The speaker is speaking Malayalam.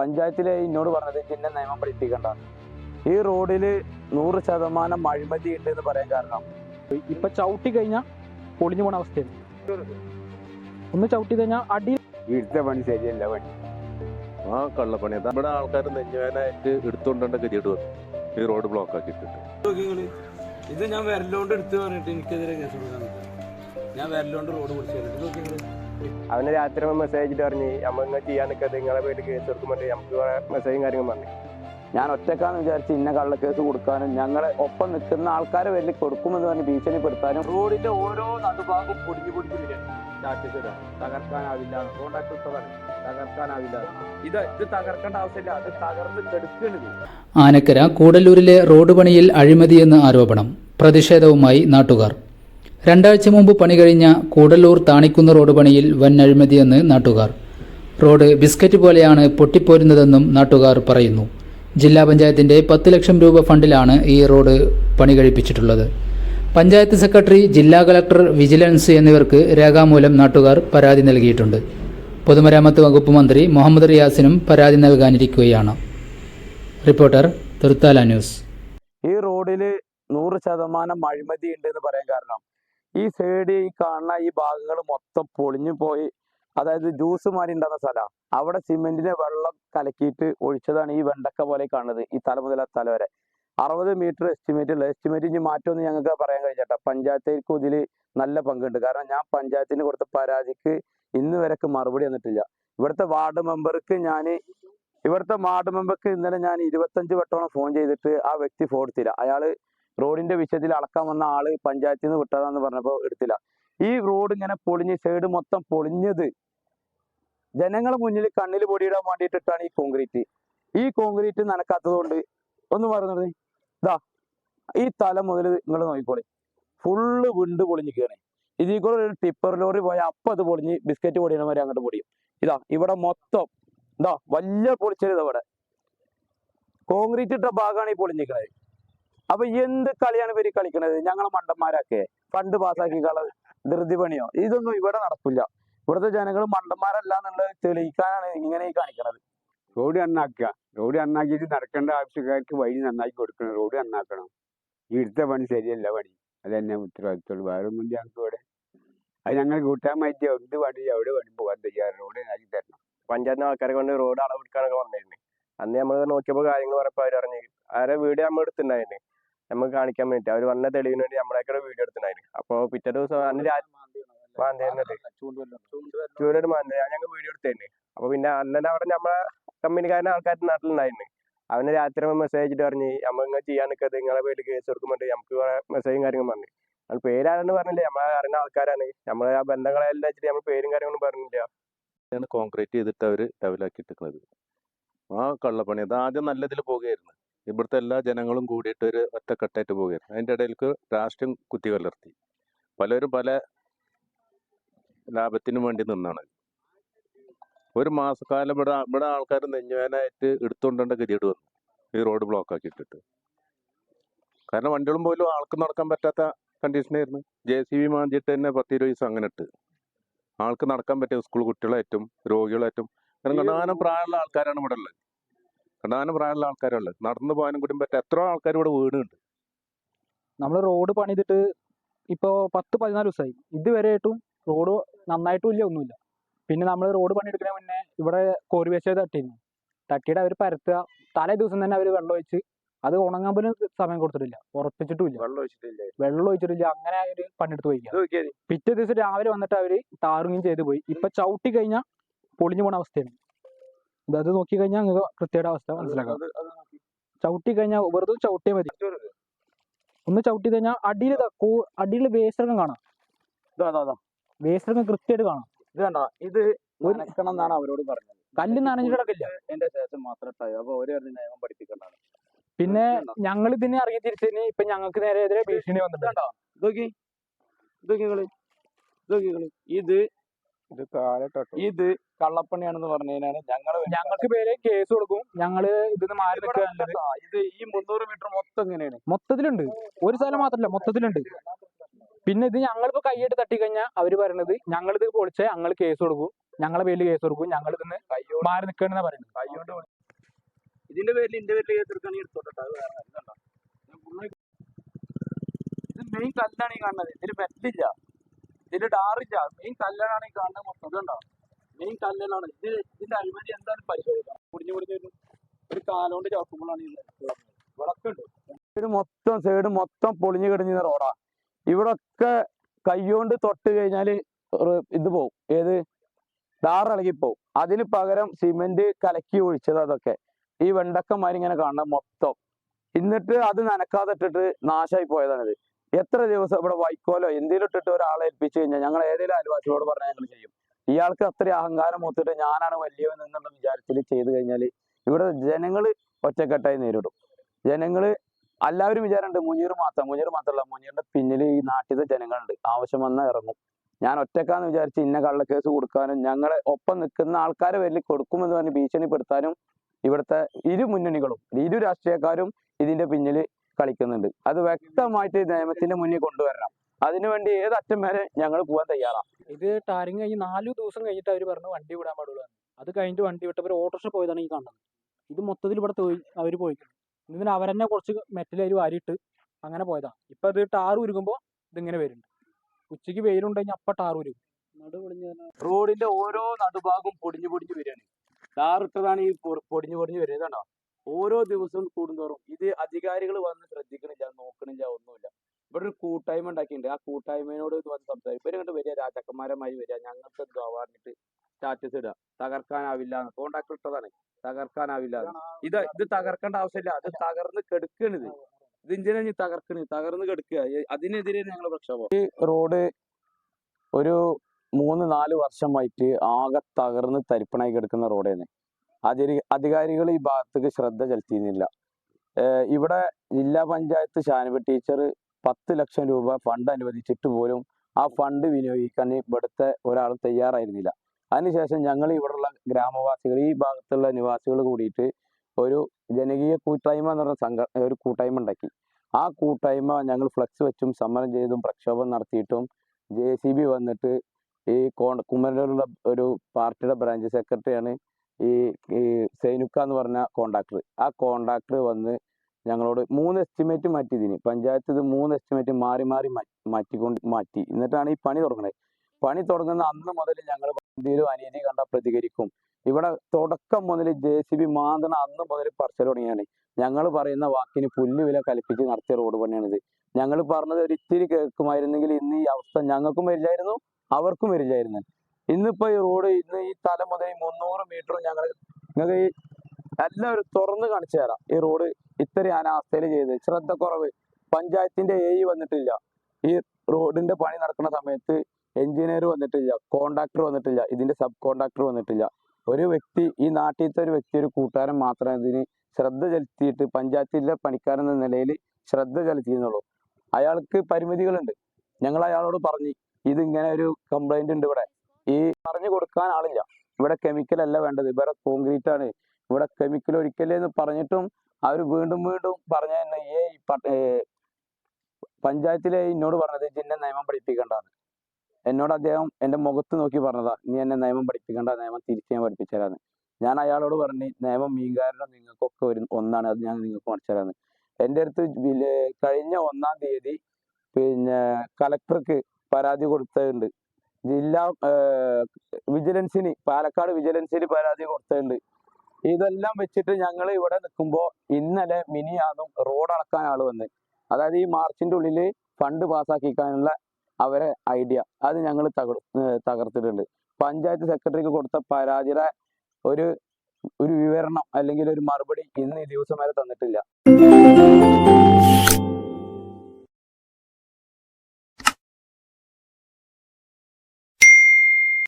പഞ്ചായത്തിലെ എന്നോട് പറഞ്ഞത് ചിന്ന നിയമം പഠിപ്പിക്കണ്ട. ഈ റോഡിൽ നൂറ് ശതമാനം അഴിമതി ഉണ്ട് എന്ന് പറയാൻ കാരണം. ഇപ്പൊ ചവിട്ടി കഴിഞ്ഞാൽ പൊളിഞ്ഞു പോണ അവസ്ഥയാണ് ഒന്ന് ചവിട്ടി കഴിഞ്ഞാൽ അടി ഇവിടുത്തെ പണി ശരിയല്ല പണി. ആ കള്ളപ്പണി. നമ്മുടെ ഇവിടെ ആൾക്കാർ നെഞ്ഞുവേനായിട്ട് എടുത്തുകൊണ്ടേണ്ട ഗതിയോട് വന്നു. ഈ റോഡ് ബ്ലോക്ക് ആക്കിയിട്ടുണ്ട് ഇത് ഞാൻ വരലോണ്ട് എടുത്ത് പറഞ്ഞിട്ട് എനിക്കെതിരെ കേസ് കൊടുക്കാൻ ഞാൻ വരലോണ്ട് റോഡ് പിടിച്ചു അവന് രാത്രി മെസ്സേജ് അയച്ചിട്ട് പറഞ്ഞ് നമ്മൾ ഇങ്ങനെ ചെയ്യാൻ നിൽക്കാതെ നിങ്ങളെ പേര് കേസ് എടുക്കുമ്പോൾ നമുക്ക് കുറെ മെസ്സേജും കാര്യങ്ങളും പറഞ്ഞു. ഞാൻ ഒറ്റക്കാന്ന് വിചാരിച്ച് ഇന്ന കള്ളക്കേസ് കൊടുക്കാനും ഞങ്ങളെ ഒപ്പം നിൽക്കുന്ന ആൾക്കാരെ വലിയ കൊടുക്കുമെന്ന് പറഞ്ഞ് ഭീഷണിപ്പെടുത്താനും റോഡിന്റെ ഓരോ നടുഭാഗം പൊടിഞ്ഞു പൊടിഞ്ഞു വരികയാണ് സ്റ്റാറ്റസ് ഇടാം. തകർക്കാനാവില്ല കോണ്ടാക്ട് ഇട്ടതാണ് തകർക്കാനാവില്ല. ഇത് ഇത് തകർക്കേണ്ട ആവശ്യമില്ല. അത് തകർന്ന് ആനക്കര കൂടല്ലൂരിലെ റോഡ് പണിയിൽ അഴിമതിയെന്ന് ആരോപണം. പ്രതിഷേധവുമായി നാട്ടുകാർ. രണ്ടാഴ്ച മുമ്പ് പണി കഴിഞ്ഞ കൂടല്ലൂർ താണിക്കുന്ന് റോഡ് പണിയിൽ വൻ അഴിമതിയെന്ന് നാട്ടുകാർ. റോഡ് ബിസ്ക്കറ്റ് പോലെയാണ് പൊട്ടിപ്പോരുന്നതെന്നും നാട്ടുകാർ പറയുന്നു. ജില്ലാ പഞ്ചായത്തിന്റെ പത്ത് ലക്ഷം രൂപ ഫണ്ടിലാണ് ഈ റോഡ് പണി കഴിപ്പിച്ചിട്ടുള്ളത്. പഞ്ചായത്ത് സെക്രട്ടറി ജില്ലാ കളക്ടർ വിജിലൻസ് എന്നിവർക്ക് രേഖാമൂലം നാട്ടുകാർ പരാതി നൽകിയിട്ടുണ്ട്. പൊതുമരാമത്ത് വകുപ്പ് മന്ത്രി മുഹമ്മദ് റിയാസിനും പരാതി നൽകാനിരിക്കുകയാണ്. Reporter Thrithala news. ഈ റോഡിൽ നൂറ് ശതമാനം അഴിമതി ഉണ്ട് എന്ന് പറയാൻ കാരണം. ഈ സൈഡ് ഈ കാണുന്ന ഈ ഭാഗങ്ങൾ മൊത്തം പൊളിഞ്ഞു പോയി. അതായത് ജ്യൂസ് മാറി ഉണ്ടാകുന്ന സ്ഥലമാണ് അവിടെ സിമെന്റിനെ വെള്ളം കലക്കിയിട്ട് ഒഴിച്ചതാണ് ഈ വെണ്ടക്ക പോലെ കാണുന്നത് ഈ തല മുതൽ ആ തല വരെ. അറുപത് മീറ്റർ എസ്റ്റിമേറ്റ് ഉള്ള എസ്റ്റിമേറ്റ് ഇനി മാറ്റമൊന്നും ഞങ്ങൾക്ക് പറയാൻ കഴിഞ്ഞേട്ടാ പഞ്ചായത്തേക്കും ഇതിൽ നല്ല പങ്കുണ്ട്. കാരണം ഞാൻ പഞ്ചായത്തിന് കൊടുത്ത പരാതിക്ക് ഇന്ന് വരെക്ക് മറുപടി വന്നിട്ടില്ല ഇവിടുത്തെ വാർഡ് മെമ്പർക്ക് ഞാൻ ഇവിടുത്തെ വാർഡ് മെമ്പർക്ക് ഇന്നലെ ഞാൻ ഇരുപത്തഞ്ച് വട്ടോളം ഫോൺ ചെയ്തിട്ട് ആ വ്യക്തി ഫോൺ എടുത്തില്ല. അയാൾ റോഡിന്റെ വിഷയത്തിൽ അളക്കാൻ വന്ന ആൾ പഞ്ചായത്തിൽ നിന്ന് വിട്ടതാന്ന് പറഞ്ഞപ്പോ എടുത്തില്ല. ഈ റോഡ് ഇങ്ങനെ പൊളിഞ്ഞ് സൈഡ് മൊത്തം പൊളിഞ്ഞത് ജനങ്ങളെ മുന്നിൽ കണ്ണിൽ പൊടിയിടാൻ വേണ്ടിയിട്ടിട്ടാണ് ഈ കോൺക്രീറ്റ് ഈ കോൺക്രീറ്റ് നനക്കാത്തതുകൊണ്ട് ഒന്ന് പറഞ്ഞത് ഇതാ? ഈ തല മുതൽ നിങ്ങൾ നോക്കിക്കോളി. ഫുള്ള് വിണ്ട് പൊളിഞ്ഞ് കയറി ഇതിൽ കൂടെ ഒരു ടിപ്പർ ലോറി പോയാൽ അപ്പം അത് പൊളിഞ്ഞ് ബിസ്ക്കറ്റ് പൊടിയണ വരെ അങ്ങോട്ട് പൊടിയും. ഇതാ ഇവിടെ മൊത്തം ഇതാ വലിയ പൊളിച്ചത് ഇവിടെ. കോൺക്രീറ്റ് ഇട്ട ഭാഗമാണ് ഈ പൊളിഞ്ഞിക്കണത് അപ്പൊ എന്ത് കളിയാണ് ഇവർ കളിക്കണത്? ഞങ്ങളെ മണ്ടന്മാരൊക്കെ ഫണ്ട് പാസ്സാക്കി കള ധൃതി പണിയോ? ഇതൊന്നും ഇവിടെ നടക്കില്ല ഇവിടുത്തെ ജനങ്ങൾ മണ്ടന്മാരല്ല എന്നുള്ളത് തെളിയിക്കാനാണ് ഇങ്ങനെ ഈ കാണിക്കണത്. റോഡ് നന്നാക്കുക. റോഡ് നന്നാക്കിയിട്ട് നടക്കേണ്ട ആവശ്യക്കാർക്ക് വഴി നന്നാക്കി കൊടുക്കണം. റോഡ് നന്നാക്കണം. ഇവിടുത്തെ പണി ശരിയല്ല പണി. അത് തന്നെ ഉത്തരവാദിത്തമുള്ളൂ വേറെ ഒന്നും ഞങ്ങൾക്ക് ഇവിടെ. അത് ഞങ്ങൾ കൂട്ടാമായിട്ട് എന്ത് പണി എവിടെ പണി പോകാൻ തയ്യാറ് റോഡ് നന്നാക്കി തരണം. പഞ്ചായത്തിന് ആൾക്കാരെ കൊണ്ട് റോഡ് അളവെടുക്കാനൊക്കെ വന്നിരുന്നു. അന്ന് നമ്മൾ നോക്കിയപ്പോൾ കാര്യങ്ങൾ പറഞ്ഞപ്പോൾ അവർ പറഞ്ഞു ആരെ വീട് നമ്മൾ എടുത്തിട്ടുണ്ടായിരുന്നു നമുക്ക് കാണിക്കാൻ വേണ്ടി അവർ വന്ന തെളിവിന് വേണ്ടി നമ്മളൊക്കെ വീഡിയോ എടുത്തിട്ടുണ്ടായിരുന്നു. അപ്പോൾ പിറ്റേ ദിവസം അന്ന് രാ മാന്തി തന്നിട്ട് ചൂരൊരു മാന്തി. ഞങ്ങൾ വീഡിയോ എടുത്തേനെ അപ്പൊ പിന്നെ അന്നലെ അവിടെ നമ്മളെ കമ്പനിക്കാരന്റെ ആൾക്കാർ നാട്ടിലുണ്ടായിരുന്നു. അവന് രാത്രി മെസ്സേജ് അയച്ചിട്ട് പറഞ്ഞു നമ്മൾ ഇങ്ങനെ ചെയ്യാൻ നിൽക്കരുത്. നിങ്ങളെ പേര് കേസ് കൊടുക്കുമ്പോൾ നമുക്ക് കുറെ മെസ്സേജും കാര്യങ്ങളും പറഞ്ഞു. അത് പേരാണെന്ന് പറഞ്ഞില്ല. നമ്മളെ അറിയുന്ന ആൾക്കാരാണ്. നമ്മളെ ആ ബന്ധങ്ങളെല്ലാം വെച്ചിട്ട് നമ്മൾ പേരും കാര്യങ്ങളും പറഞ്ഞില്ല. ആണ് കോൺക്രീറ്റ് ചെയ്തിട്ട് അവർ ഡെവലാക്കി എടുക്കുന്നത് ആ കള്ളപ്പണി. അത് ആദ്യം നല്ലതിൽ പോകുകയായിരുന്നു. ഇവിടുത്തെ എല്ലാ ജനങ്ങളും കൂടിയിട്ട് ഒരു ഒറ്റക്കെട്ടായിട്ട് പോവുകയായിരുന്നു അതിന്റെ ഇടയിലേക്ക് രാഷ്ട്രീയം കുത്തി കലർത്തി. പലരും പല ലാഭത്തിനു വേണ്ടി നിന്നാണ്. ഒരു മാസക്കാലം ഇവിടെ ഇവിടെ ആൾക്കാർ നെഞ്ഞുവേനായിട്ട് എടുത്തുകൊണ്ടേണ്ട ഗതിയോട് വന്നു. ഈ റോഡ് ബ്ലോക്ക് ആക്കി ഇട്ടിട്ട് കാരണം വണ്ടികളും പോലും ആൾക്ക് നടക്കാൻ പറ്റാത്ത കണ്ടീഷനായിരുന്നു ജെ സി ബി മാന്തിയിട്ട് തന്നെ പത്ത് ഇരുപത് ദിവസം അങ്ങനെ ഇട്ട്. ആൾക്ക് നടക്കാൻ പറ്റിയ സ്കൂൾ കുട്ടികളായിട്ടും രോഗികളായിട്ടും കാരണം പ്രായമുള്ള ആൾക്കാരാണ് ഇവിടെ ഉള്ളത്. കണ്ടാനം പ്രായമുള്ള ആൾക്കാരുള്ളത് നടന്നു പോകാനും കൂടി പറ്റും എത്ര ആൾക്കാർ ഇവിടെ വീടുണ്ട്. നമ്മൾ റോഡ് പണിതിട്ട് ഇപ്പോൾ പത്ത് പതിനാല് ദിവസമായി ഇതുവരെയായിട്ടും റോഡ് നന്നായിട്ടും ഇല്ല ഒന്നുമില്ല. പിന്നെ നമ്മൾ റോഡ് പണിയെടുക്കുന്ന മുന്നേ ഇവിടെ കോരി വേസ്റ്റ് തട്ടിയിരുന്നു. തട്ടിയിട്ട് അവർ പരത്തുക. തലേ ദിവസം തന്നെ അവർ വെള്ളം ഒഴിച്ച് അത് ഉണങ്ങാൻ പോലും സമയം കൊടുത്തിട്ടില്ല. ഉറപ്പിച്ചിട്ടില്ല വെള്ളം ഒഴിച്ചിട്ടില്ല? വെള്ളം ഒഴിച്ചിട്ടില്ല. അങ്ങനെ അവർ പണിയെടുത്ത് പോയി. പിറ്റേ ദിവസം രാവിലെ വന്നിട്ട് അവർ താറുകയും ചെയ്ത് പോയി. ഇപ്പൊ ചവിട്ടി കഴിഞ്ഞാൽ പൊളിഞ്ഞു പോണ അവസ്ഥയാണ്. അത് നോക്കി കഴിഞ്ഞാൽ നിങ്ങൾക്ക് കൃത്യയുടെ അവസ്ഥ മനസ്സിലാക്കാം. ചവിട്ടി കഴിഞ്ഞാൽ വെറുതെ ചവിട്ടിയാൽ മതി. ഒന്ന് ചവിട്ടി കഴിഞ്ഞാൽ അടിയിൽ അടിയിൽ വേസ്റ്റർക്കം കാണാം. വേസ്റ്റർക്കം കൃത്യമായിട്ട് കാണാം. ഇത് കണ്ടോ? ഇത് അവരോട് പറഞ്ഞത്. കല്ല് നനഞ്ഞിട്ട് കിടക്കില്ല എന്റെ ശേഷം മാത്രം ഇട്ടായോ അപ്പൊ ഒരു പറഞ്ഞ നിയമം പഠിപ്പിക്കണ്ടാണ് പിന്നെ ഞങ്ങൾ ഇതിനെ ഇറങ്ങി തിരിച്ചതിന് ഇപ്പൊ ഞങ്ങൾക്ക് നേരെ എതിരെ ഭീഷണി വന്നിട്ടുണ്ടോ. ഇതൊക്കെ ഇതൊക്കെ ഇത് ഇത് കാലട്ടോ ഇത് കള്ളപ്പണിയാണെന്ന് പറഞ്ഞതിനാണ് ഞങ്ങൾ ഞങ്ങൾക്ക് പേരെ കേസ് കൊടുക്കും. ഞങ്ങൾ ഇതിന് മാറി നിൽക്കുക ഇത് ഈ മുന്നൂറ് മീറ്റർ മൊത്തം എങ്ങനെയാണ് മൊത്തത്തിലുണ്ട്. ഒരു സ്ഥലം മാത്രല്ല മൊത്തത്തിലുണ്ട്. പിന്നെ ഇത് ഞങ്ങളിപ്പോ കൈയിട്ട് തട്ടി കഴിഞ്ഞാൽ അവർ പറയണത് ഞങ്ങളിത് പൊളിച്ചാൽ ഞങ്ങൾ കേസ് കൊടുക്കും. ഞങ്ങളെ പേരിൽ കേസ് കൊടുക്കും. ഞങ്ങൾ ഇതിന്ന് മാറി നിൽക്കണെന്നാ പറയുന്നത്. ഇതിന്റെ പേരിൽ ഇന്റെ പേരിൽ കേസ് എടുത്തോട്ടെ? ഞാൻ full ഇത് മെയിൻ കല്ലാണ് ഈ കാണുന്നത്. ഇതിൽ മെറ്റില്ല ഇതിൽ ഡാറില്ല. മെയിൻ കല്ലാണ് ഈ കാണുന്നത് മൊത്തം. ഇതുണ്ടോ? മെയിൻ കല്ലാണ് ഇത് ഇതിന്റെ അഴിമതി എന്താണ് പരിശോധിക്കണം കുടിഞ്ഞു കുടിഞ്ഞു വരും ഒരു കാലോണ്ട് ചവിട്ടുമ്പോഴാണ് ഈ വിളക്കുണ്ട്. ഇത് മൊത്തം സൈഡ് മൊത്തം പൊളിഞ്ഞു കിടഞ്ഞ റോഡാ ഇവിടൊക്കെ കൈകൊണ്ട് തൊട്ട് കഴിഞ്ഞാൽ ഒരു- ഇത് പോവും. ഏത്? ടാറിളകിപ്പോവും പോവും. അതിന് പകരം സിമെന്റ് കലക്കി ഒഴിച്ചത് അതൊക്കെ ഈ വെണ്ടക്കന്മാരിങ്ങനെ കാണണം മൊത്തം. എന്നിട്ട് അത് നനക്കാതെ ഇട്ടിട്ട് നാശമായി പോയതാണിത്. എത്ര ദിവസം ഇവിടെ വൈക്കോലോ എന്തെങ്കിലും ഇട്ടിട്ട് ഒരാളെ ഏൽപ്പിച്ചു കഴിഞ്ഞാൽ ഞങ്ങൾ ഏതെങ്കിലും അയൽവാസികളോട് പറഞ്ഞാൽ ഞങ്ങൾ ചെയ്യും. ഇയാൾക്ക് അത്ര അഹങ്കാരം മൂത്തിട്ട് ഞാനാണ് വലിയവൻ എന്നുള്ള വിചാരത്തിൽ ചെയ്തു കഴിഞ്ഞാൽ ഇവിടെ ജനങ്ങൾ ഒറ്റക്കെട്ടായി നേരിടും. ജനങ്ങൾ എല്ലാവരും വിചാരമുണ്ട് മുനീർ മാത്രം മുനീർ മാത്രമല്ല മുനീറിന്റെ പിന്നിൽ ഈ നാട്ടിലെ ജനങ്ങളുണ്ട്. ആവശ്യം വന്നാൽ ഇറങ്ങും. ഞാൻ ഒറ്റക്കാന്ന് വിചാരിച്ച് ഇന്ന കള്ളക്കേസ് കൊടുക്കാനും ഞങ്ങളെ ഒപ്പം നിൽക്കുന്ന ആൾക്കാരെ വലിയ കൊടുക്കുമെന്ന് പറഞ്ഞ് ഭീഷണിപ്പെടുത്താനും ഇവിടുത്തെ ഇരു മുന്നണികളും ഇരു രാഷ്ട്രീയക്കാരും ഇതിന്റെ പിന്നിൽ കളിക്കുന്നുണ്ട്. അത് വ്യക്തമായിട്ട് നിയമത്തിന്റെ മുന്നിൽ കൊണ്ടുവരണം. അതിനുവേണ്ടി ഏത് അറ്റം വരെ ഞങ്ങൾ പോകാൻ തയ്യാറാണ് ഇത് ടാരിങ് കഴിഞ്ഞ് നാല് ദിവസം കഴിഞ്ഞിട്ട് അവർ പറഞ്ഞു വണ്ടി വിടാൻ പാടുള്ളൂ എന്ന്. അത് കഴിഞ്ഞിട്ട് വണ്ടി വിട്ടപ്പോൾ ഓട്ടോറിക്ഷ പോയതാണ് ഈ കണ്ടത് ഇത് മൊത്തത്തിൽ ഇവിടെ പോയി അവർ പോയി ഇതിന് അവരെന്നെ കുറച്ച് മെറ്റലരി വാരിയിട്ട് അങ്ങനെ പോയതാണ് ഇപ്പം അത് ടാർ ഉരുകുമ്പോൾ ഇതിങ്ങനെ വരുന്നുണ്ട്. ഉച്ചയ്ക്ക് വെയിലുണ്ടെങ്കിൽ അപ്പം ടാർ ഉരുകും. റോഡിന്റെ ഓരോ നടുഭാഗവും പൊടിഞ്ഞു പൊടിഞ്ഞു വരികയാണ്. ടാർ ഇട്ടതാണ് ഈ പൊടിഞ്ഞു പൊടിഞ്ഞു വരുന്നത് കണ്ടോ? ഓരോ ദിവസവും കൂടുന്തോറും ഇത് അധികാരികൾ വന്ന് ശ്രദ്ധിക്കണില്ല നോക്കണില്ല ഒന്നുമില്ല. ഇവിടെ ഒരു കൂട്ടായ്മ ഉണ്ടാക്കിയിട്ടുണ്ട്. ആ കൂട്ടായ്മയോട് വന്ന് സംസാരിക്കും. ഇവർ കണ്ട് വരിക രാജാക്കന്മാരമായി വരിക ഞങ്ങൾക്ക് പറഞ്ഞിട്ട് സ്റ്റാറ്റസ് ഇടുക. തകർക്കാനാവില്ല കോണ്ടാക്ട് ഇട്ടതാണ്. തകർക്കാനാവില്ല. ഇത് ഇത് തകർക്കേണ്ട ആവശ്യമില്ല. അത് തകർന്ന് കെടുക്കണ് ഇത് ഇഞ്ചിനെ തകർക്കണ്? തകർന്ന് കെടുക്കുക. അതിനെതിരെ ഞങ്ങൾ പ്രക്ഷോഭം. ഈ റോഡ് ഒരു മൂന്ന് നാല് വർഷമായിട്ട് ആകെ തകർന്ന് തരിപ്പണായി കിടക്കുന്ന റോഡാണ്. അധിക അധികാരികൾ ഈ ഭാഗത്തേക്ക് ശ്രദ്ധ ചെലുത്തിയിരുന്നില്ല. ഇവിടെ ജില്ലാ പഞ്ചായത്ത് ഷാനബ ടീച്ചർ പത്ത് ലക്ഷം രൂപ ഫണ്ട് അനുവദിച്ചിട്ട് പോലും ആ ഫണ്ട് വിനിയോഗിക്കാൻ ഇവിടുത്തെ ഒരാൾ തയ്യാറായിരുന്നില്ല. അതിനുശേഷം ഞങ്ങൾ ഇവിടെയുള്ള ഗ്രാമവാസികൾ ഈ ഭാഗത്തുള്ള നിവാസികൾ കൂടിയിട്ട് ഒരു ജനകീയ കൂട്ടായ്മ എന്ന് പറഞ്ഞ സംഘ ഒരു കൂട്ടായ്മ ഉണ്ടാക്കി. ആ കൂട്ടായ്മ ഞങ്ങൾ ഫ്ലക്സ് വെച്ചും സമരം ചെയ്തും പ്രക്ഷോഭം നടത്തിയിട്ടും ജെ വന്നിട്ട് ഈ കോൺ കുമരനുള്ള ഒരു പാർട്ടിയുടെ ബ്രാഞ്ച് സെക്രട്ടറിയാണ് ഈ ഈ സൈനുക്ക എന്ന് പറഞ്ഞ കോണ്ടാക്ടർ ആ കോണ്ടാക്ടർ വന്ന് ഞങ്ങളോട് മൂന്ന് എസ്റ്റിമേറ്റ് മാറ്റി ഇതിന് പഞ്ചായത്ത് ഇത് മൂന്ന് എസ്റ്റിമേറ്റ് മാറി മാറി മാറ്റി മാറ്റിക്കൊണ്ട് മാറ്റി. എന്നിട്ടാണ് ഈ പണി തുടങ്ങുന്നത് പണി തുടങ്ങുന്ന അന്ന് മുതൽ ഞങ്ങൾ എന്തെങ്കിലും അനീതി കണ്ട പ്രതികരിക്കും. ഇവിടെ തുടക്കം മുതൽ ജെ സി ബി മാന്തണ അന്ന് മുതൽ പറച്ചൽ തുടങ്ങിയാണ്. ഞങ്ങൾ പറയുന്ന വാക്കിന് പുല്ലുവില കൽപ്പിച്ച് നടത്തിയ റോഡ് പണിയാണിത്. ഞങ്ങൾ പറഞ്ഞത് ഒരു ഇത്തിരി കേൾക്കുമായിരുന്നെങ്കിൽ ഇന്ന് ഈ അവസ്ഥ ഞങ്ങൾക്കും വരില്ലായിരുന്നു അവർക്കും വരില്ലായിരുന്നു. ഇന്നിപ്പോ ഈ റോഡ് ഇന്ന് ഈ തല മുതൽ മുന്നൂറ് മീറ്റർ ഞങ്ങൾ നിങ്ങൾക്ക് ഈ എല്ലാവരും തുറന്ന് കാണിച്ചു തരാം. ഈ റോഡ് ഇത്രയും അനാസ്ഥയിൽ ചെയ്ത് ശ്രദ്ധക്കുറവ്. പഞ്ചായത്തിന്റെ എ വന്നിട്ടില്ല. ഈ റോഡിന്റെ പണി നടക്കുന്ന സമയത്ത് എഞ്ചിനീയർ വന്നിട്ടില്ല. കോണ്ടാക്ടർ വന്നിട്ടില്ല. ഇതിന്റെ സബ് കോണ്ടാക്ടർ വന്നിട്ടില്ല. ഒരു വ്യക്തി ഈ നാട്ടിലത്തെ ഒരു വ്യക്തി ഒരു കൂട്ടുകാരൻ മാത്രമേ ഇതിന് ശ്രദ്ധ ചെലുത്തിയിട്ട് പഞ്ചായത്തിലെ പണിക്കാരൻ എന്ന നിലയിൽ ശ്രദ്ധ ചെലുത്തിയെന്നുള്ളൂ. അയാൾക്ക് പരിമിതികളുണ്ട്. ഞങ്ങൾ അയാളോട് പറഞ്ഞു ഇത് ഇങ്ങനെ ഒരു കംപ്ലൈന്റ് ഉണ്ട് ഇവിടെ. ഈ പറഞ്ഞു കൊടുക്കാൻ ആളില്ല. ഇവിടെ കെമിക്കൽ അല്ല വേണ്ടത്. ഇവിടെ കോൺക്രീറ്റ് ആണ്. ഇവിടെ കെമിക്കൽ ഒരിക്കലേ എന്ന് പറഞ്ഞിട്ടും അവർ വീണ്ടും വീണ്ടും പറഞ്ഞ തന്നെ ഏ പഞ്ചായത്തിലെ എന്നോട് പറഞ്ഞത് ജിന്നെ നിയമം പഠിപ്പിക്കേണ്ടതാണ് എന്നോട് അദ്ദേഹം എന്റെ മുഖത്ത് നോക്കി പറഞ്ഞതാ നീ എന്നെ നിയമം പഠിപ്പിക്കണ്ട നിയമം തിരിച്ചു ഞാൻ പഠിപ്പിച്ചതാണ് ഞാൻ അയാളോട് പറഞ്ഞു നിയമം മീൻകാരനും നിങ്ങൾക്കൊക്കെ ഒരു ഒന്നാണ് അത് ഞാൻ നിങ്ങൾക്ക് പഠിച്ചു തരാന്ന് എന്റെ അടുത്ത് കഴിഞ്ഞ ഒന്നാം തീയതി പിന്നെ കളക്ടർക്ക് പരാതി കൊടുത്തിട്ടുണ്ട് ജില്ലാ വിജിലൻസിന് പാലക്കാട് വിജിലൻസിന് പരാതി കൊടുത്തിട്ടുണ്ട്. ഇതെല്ലാം വെച്ചിട്ട് ഞങ്ങൾ ഇവിടെ നിൽക്കുമ്പോൾ ഇന്നലെ മിനിയാന്നും റോഡ് അളക്കാൻ ആൾ വന്ന്. അതായത് ഈ മാർച്ചിന്റെ ഉള്ളിൽ ഫണ്ട് പാസ്സാക്കിക്കാനുള്ള അവരെ ഐഡിയ അത് ഞങ്ങൾ തകർ തകർത്തിട്ടുണ്ട്. പഞ്ചായത്ത് സെക്രട്ടറിക്ക് കൊടുത്ത പരാതിയുടെ ഒരു ഒരു വിവരണം അല്ലെങ്കിൽ ഒരു മറുപടി ഇന്ന് ഈ ദിവസം വരെ തന്നിട്ടില്ല.